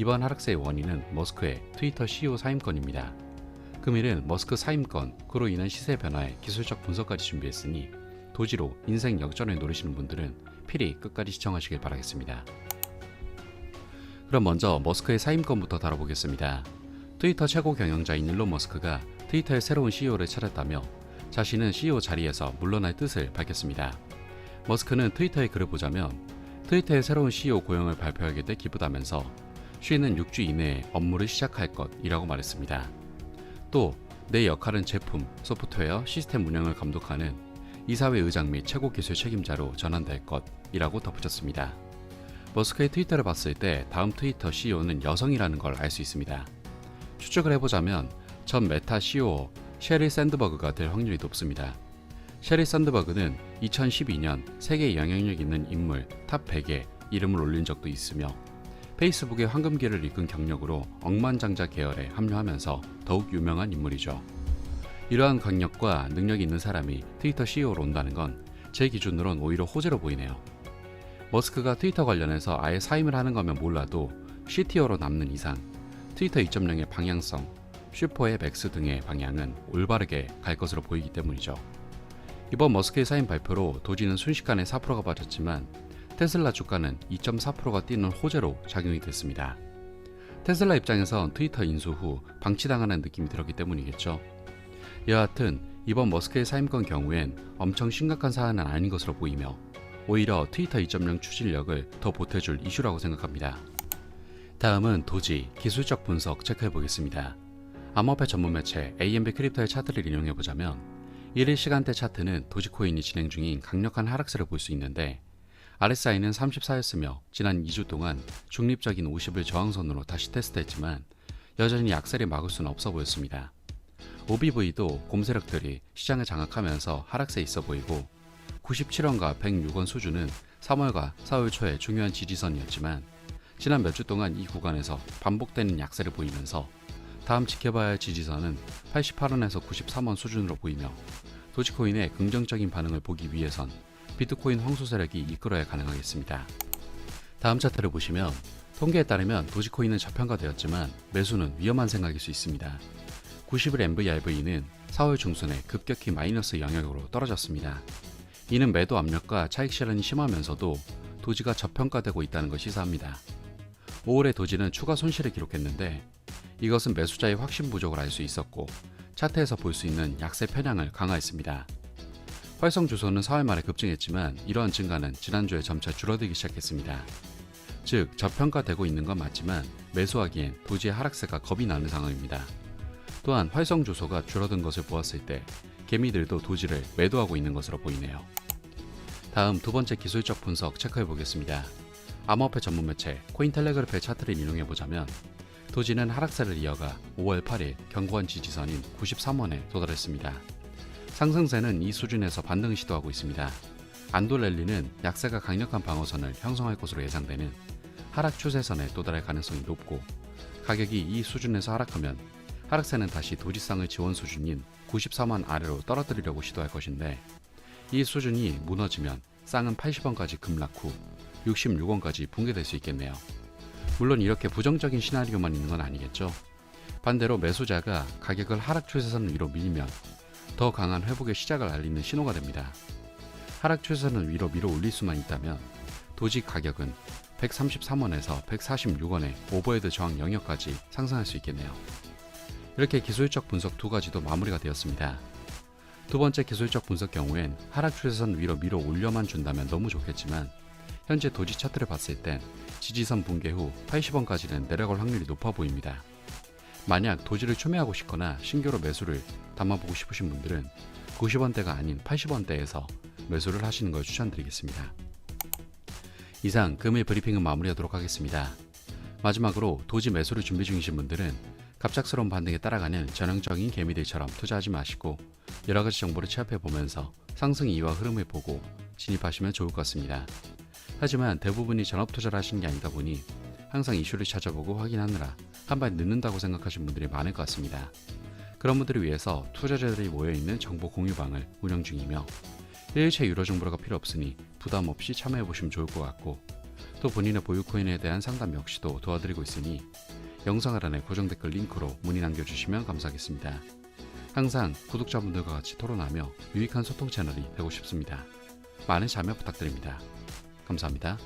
이번 하락세의 원인은 머스크의 트위터 CEO 사임건입니다. 금일은 머스크 사임건, 그로 인한 시세 변화에 기술적 분석까지 준비했으니 도지로 인생 역전을 노리시는 분들은 필히 끝까지 시청하시길 바라겠습니다. 그럼 먼저 머스크의 사임건부터 다뤄보겠습니다. 트위터 최고 경영자인 일론 머스크가 트위터의 새로운 CEO를 찾았다며 자신은 CEO 자리에서 물러날 뜻을 밝혔습니다. 머스크는 트위터에 글을 보자면 트위터의 새로운 CEO 고용을 발표하게 돼 기쁘다면서 쉬는 6주 이내에 업무를 시작할 것이라고 말했습니다. 또 내 역할은 제품, 소프트웨어, 시스템 운영을 감독하는 이사회 의장 및 최고 기술 책임자로 전환될 것이라고 덧붙였습니다. 머스크의 트위터를 봤을 때 다음 트위터 CEO는 여성이라는 걸 알 수 있습니다. 추측을 해보자면 전 메타 CEO 셰리 샌드버그가 될 확률이 높습니다. 셰리 샌드버그는 2012년 세계 영향력 있는 인물 탑 100에 이름을 올린 적도 있으며 페이스북의 황금기를 이끈 경력으로 억만장자 계열에 합류하면서 더욱 유명한 인물이죠. 이러한 강력과 능력이 있는 사람이 트위터 CEO로 온다는 건 제 기준으론 오히려 호재로 보이네요. 머스크가 트위터 관련해서 아예 사임을 하는 거면 몰라도 CTO로 남는 이상 트위터 2.0의 방향성, 슈퍼의 맥스 등의 방향은 올바르게 갈 것으로 보이기 때문이죠. 이번 머스크의 사임 발표로 도지는 순식간에 4%가 빠졌지만 테슬라 주가는 2.4%가 뛰는 호재로 작용이 됐습니다. 테슬라 입장에선 트위터 인수 후 방치당하는 느낌이 들었기 때문이겠죠. 여하튼 이번 머스크의 사임건 경우엔 엄청 심각한 사안은 아닌 것으로 보이며 오히려 트위터 2.0 추진력을 더 보태줄 이슈라고 생각합니다. 다음은 도지 기술적 분석 체크해 보겠습니다. 암호화폐 전문 매체 AMB 크립토의 차트를 인용해 보자면 1일 시간대 차트는 도지코인이 진행 중인 강력한 하락세를 볼 수 있는데 RSI는 34였으며 지난 2주 동안 중립적인 50을 저항선으로 다시 테스트했지만 여전히 약세를 막을 수는 없어 보였습니다. OBV도 곰세력들이 시장을 장악하면서 하락세 있어 보이고 97원과 106원 수준은 3월과 4월 초에 중요한 지지선이었지만 지난 몇 주 동안 이 구간에서 반복되는 약세를 보이면서 다음 지켜봐야 할 지지선은 88원에서 93원 수준으로 보이며 도지코인의 긍정적인 반응을 보기 위해선 비트코인 황소 세력이 이끌어야 가능하겠습니다. 다음 차트를 보시면 통계에 따르면 도지코인은 저평가되었지만 매수는 위험한 생각일 수 있습니다. 90일 MVRV는 4월 중순에 급격히 마이너스 영역으로 떨어졌습니다. 이는 매도 압력과 차익 실현이 심하면서도 도지가 저평가되고 있다는 걸 시사합니다. 5월에 도지는 추가 손실을 기록했는데 이것은 매수자의 확신 부족을 알 수 있었고 차트에서 볼 수 있는 약세 편향을 강화했습니다. 활성 주소는 4월 말에 급증했지만 이러한 증가는 지난주에 점차 줄어들기 시작했습니다. 즉 저평가되고 있는 건 맞지만 매수하기엔 도지의 하락세가 겁이 나는 상황입니다. 또한 활성 주소가 줄어든 것을 보았을 때 개미들도 도지를 매도하고 있는 것으로 보이네요. 다음 두 번째 기술적 분석 체크해 보겠습니다. 암호화폐 전문 매체 코인텔레그래프의 차트를 인용해 보자면 도지는 하락세를 이어가 5월 8일 견고한 지지선인 93원에 도달했습니다. 상승세는 이 수준에서 반등 시도하고 있습니다. 안도랠리는 약세가 강력한 방어선을 형성할 것으로 예상되는 하락 추세선에 도달할 가능성이 높고 가격이 이 수준에서 하락하면 하락세는 다시 도지상의 지원 수준인 94만 아래로 떨어뜨리려고 시도할 것인데 이 수준이 무너지면 쌍은 80원까지 급락 후 66원까지 붕괴될 수 있겠네요. 물론 이렇게 부정적인 시나리오만 있는 건 아니겠죠. 반대로 매수자가 가격을 하락 추세선 위로 밀면 더 강한 회복의 시작을 알리는 신호가 됩니다. 하락 추세선을 위로 밀어 올릴 수만 있다면 도지 가격은 133원에서 146원의 오버헤드 저항 영역까지 상승할 수 있겠네요. 이렇게 기술적 분석 두 가지도 마무리가 되었습니다. 두 번째 기술적 분석 경우엔 하락 추세선 위로 밀어 올려만 준다면 너무 좋겠지만 현재 도지 차트를 봤을 땐 지지선 붕괴 후 80원까지는 내려갈 확률이 높아 보입니다. 만약 도지를 추매하고 싶거나 신규로 매수를 담아보고 싶으신 분들은 90원대가 아닌 80원대에서 매수를 하시는 걸 추천드리겠습니다. 이상 금일 브리핑은 마무리하도록 하겠습니다. 마지막으로 도지 매수를 준비 중이신 분들은 갑작스러운 반등에 따라가는 전형적인 개미들처럼 투자하지 마시고 여러 가지 정보를 취합해 보면서 상승 이유와 흐름을 보고 진입하시면 좋을 것 같습니다. 하지만 대부분이 전업 투자를 하시는 게 아니다 보니 항상 이슈를 찾아보고 확인하느라 한발 늦는다고 생각하시는 분들이 많을 것 같습니다. 그런 분들을 위해서 투자자들이 모여있는 정보 공유방을 운영 중이며 일체 유료 정보가 필요 없으니 부담 없이 참여해 보시면 좋을 것 같고 또 본인의 보유 코인에 대한 상담 역시도 도와드리고 있으니 영상 하단에 고정 댓글 링크로 문의 남겨주시면 감사하겠습니다. 항상 구독자분들과 같이 토론하며 유익한 소통 채널이 되고 싶습니다. 많은 참여 부탁드립니다. 감사합니다.